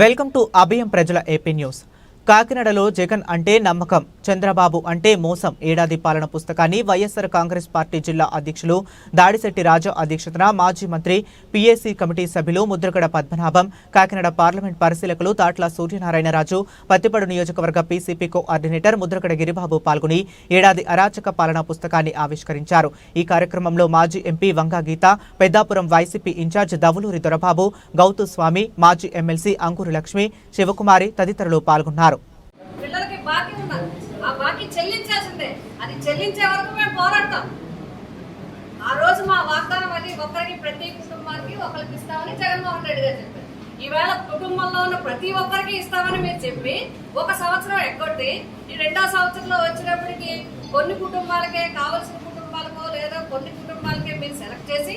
Welcome to అభయం ప్రజల AP news. కాకినాడలో జగన్ అంటే నమ్మకం చంద్రబాబు అంటే మోసం ఏడాది పాలన పుస్తకాన్ని వైఎస్సార్ కాంగ్రెస్ పార్టీ జిల్లా అధ్యక్షులు దాడిశెట్టి రాజా అధ్యక్షతన మాజీ మంత్రి పీఏసీ కమిటీ సభ్యులు ముద్రగడ పద్మనాభం కాకినాడ పార్లమెంట్ పరిశీలకులు తాట్ల సూర్యనారాయణరాజు పత్తిపడు నియోజకవర్గ పీసీపీ కోఆర్డినేటర్ ముద్రగడ గిరిబాబు పాల్గొని ఏడాది అరాచక పాలనా పుస్తకాన్ని ఆవిష్కరించారు. ఈ కార్యక్రమంలో మాజీ MP Vanga Geetha Peddapuram YCP in-charge Davuluri Dorababu Gouthu Swamy మాజీ ఎమ్మెల్సీ అంకురు లక్ష్మి శివకుమారి తదితరులు పాల్గొన్నారు. బాకీ ఉన్నది ఆ బాకీ చెల్లించాల్సిందే. అది చెల్లించే వరకు మేము పోరాడతాం. ఆ రోజు మా వాగ్దానం అది ఒకరికి ప్రతి కుటుంబానికి ఒకరికి ఇస్తామని జగన్మోహన్ రెడ్డి గారు చెప్పారు. ఈవేళ కుటుంబంలో ఉన్న ప్రతి ఒక్కరికి ఇస్తామని మీరు చెప్పి ఒక సంవత్సరం ఎగ్గొట్టి ఈ రెండో సంవత్సరంలో వచ్చినప్పటికి కొన్ని కుటుంబాలకే కావలసిన కుటుంబాలకో లేదా కొన్ని కుటుంబాలకే మీరు సెలెక్ట్ చేసి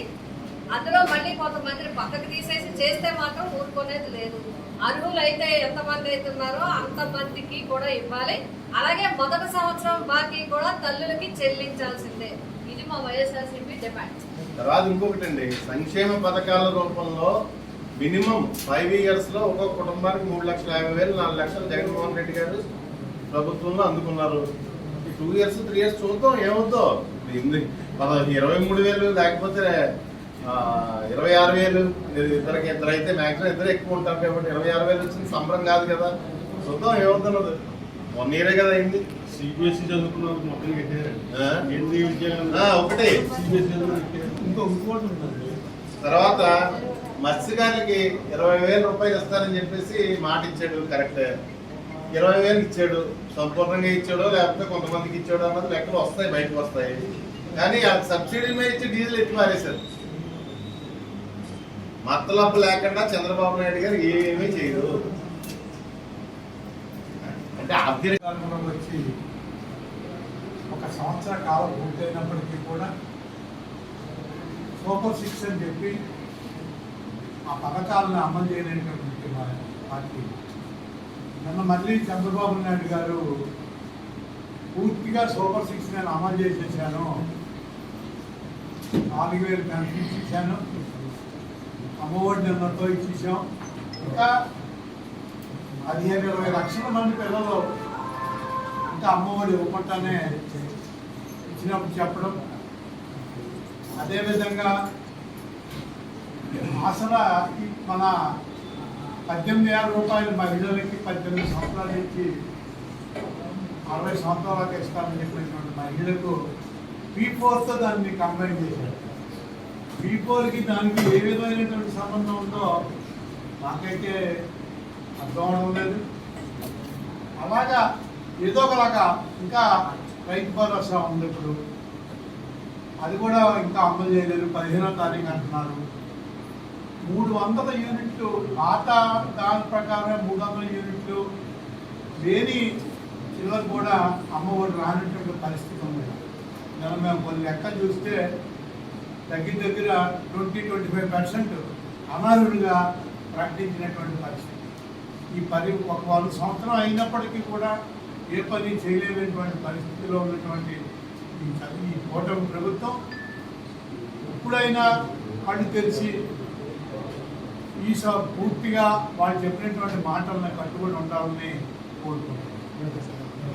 అందులో మళ్ళీ కొంతమందిని పక్కకు తీసేసి చేస్తే మాత్రం ఊరుకునేది లేదు. అర్హులైతే ఎంతమంది అవుతున్నారో అంతమందికి కూడా ఇవ్వాలి. అలాగే మొదటి సంవత్సరం బాకీ కూడా తల్లులకి చెల్లించాల్సిందే. ఇది మా వైఎస్ఆర్సీపీ డిమాండ్. తర్వాత ఇంకొకటి అండి సంక్షేమ పథకాల రూపంలో మినిమం ఫైవ్ ఇయర్స్లో ఒక్కొక్క కుటుంబానికి మూడు లక్షల యాభై వేలు నాలుగు లక్షలు జగన్మోహన్ రెడ్డి గారు ప్రభుత్వంలో అందుకున్నారు. ఈ టూ ఇయర్స్ త్రీ ఇయర్స్ చూద్దాం ఏమవుద్దో? ఇరవై మూడు వేలు లేకపోతే ఇరవై ఆరు వేలు. ఇద్దరికి ఇద్దరు అయితే మ్యాక్సిమం ఇద్దరు ఎక్కువ ఉంటారు కాబట్టి ఇరవై ఆరు వేలు వచ్చింది. సంబరం కాదు కదా. చూద్దాం ఏమవుతున్నది వన్ ఇయరే కదా అయింది. సిబిఎస్ఈ చదువుకున్న వాళ్ళకి మొత్తం ఒకటి. సిబిఎస్ఈ ఇంకో ఇంకోటి ఉంటుంది తర్వాత మత్స్యకారులకి ఇరవై వేల రూపాయలు ఇస్తారని చెప్పేసి మాట ఇచ్చాడు. కరెక్ట్ ఇరవై వేలు ఇచ్చాడు. సంపూర్ణంగా ఇచ్చాడో లేకపోతే కొంతమందికి ఇచ్చాడో అన్నది లెక్కలు వస్తాయి బయటకు వస్తాయి. కానీ ఆ సబ్సిడీ మీద ఇచ్చి డీజిల్ ఎత్తి మారేశారు. మత్తలప్పు లేకుండా చంద్రబాబు నాయుడు గారు ఏమీ చేయరు. అంటే అభ్యర్థి వచ్చి ఒక సంవత్సర కాలం పూర్తయినప్పటికీ కూడా సూపర్ సిక్స్ అని చెప్పి ఆ పథకాలను అమలు చేయలేనటువంటి పార్టీ. నిన్న మళ్ళీ చంద్రబాబు నాయుడు గారు పూర్తిగా సూపర్ సిక్స్ నేను అమలు చేసేసాను. నాలుగు వేలు పెన్షన్ ఇచ్చాను అమ్మఒడి నిన్నతో ఇచ్చేసాం. ఇంకా పదిహేను ఇరవై లక్షల మంది పిల్లలు ఇంకా అమ్మఒడి ఇవ్వకుండానే ఇచ్చినప్పుడు చెప్పడం. అదేవిధంగా ఆసరా మన పద్దెనిమిది వేల రూపాయలు మహిళలకి పద్దెనిమిది సంవత్సరాల నుంచి అరవై సంవత్సరాలకు ఇస్తామని చెప్పినటువంటి మహిళలకు పీ ఫోర్తో దాన్ని కంబైన్ చేశారు. పీ దానికి ఏ విధమైనటువంటి సంబంధం ఉందో నాకైతే అర్థం అవడం లేదు. అలాగా ఏదో ఒకలాగా ఇంకా రైతు భరోసా ఉంది ఇప్పుడు. అది కూడా ఇంకా అమలు చేయలేదు. పదిహేనో తారీఖు అంటున్నారు. మూడు వందల యూనిట్లు పాత దాని ప్రకారం మూడు వందల యూనిట్లు లేని చిల్లర కూడా అమ్మఒడి రానటువంటి పరిస్థితి ఉంది. నేను మేము కొన్ని లెక్కలు చూస్తే దగ్గర దగ్గర ట్వంటీ ట్వంటీ ఫైవ్ పర్సెంట్ అనర్హులుగా ప్రకటించినటువంటి పరిస్థితి. ఈ పది ఒక వంద సంవత్సరం అయినప్పటికీ కూడా ఏ పని చేయలేనటువంటి పరిస్థితిలో ఉన్నటువంటి ఈ ఈ కూటమి ప్రభుత్వం ఎప్పుడైనా కళ్ళు తెరిచి ఈ పూర్తిగా వాళ్ళు చెప్పినటువంటి మాటలను కట్టుబడి ఉండాలని కోరుకుంటున్నాను.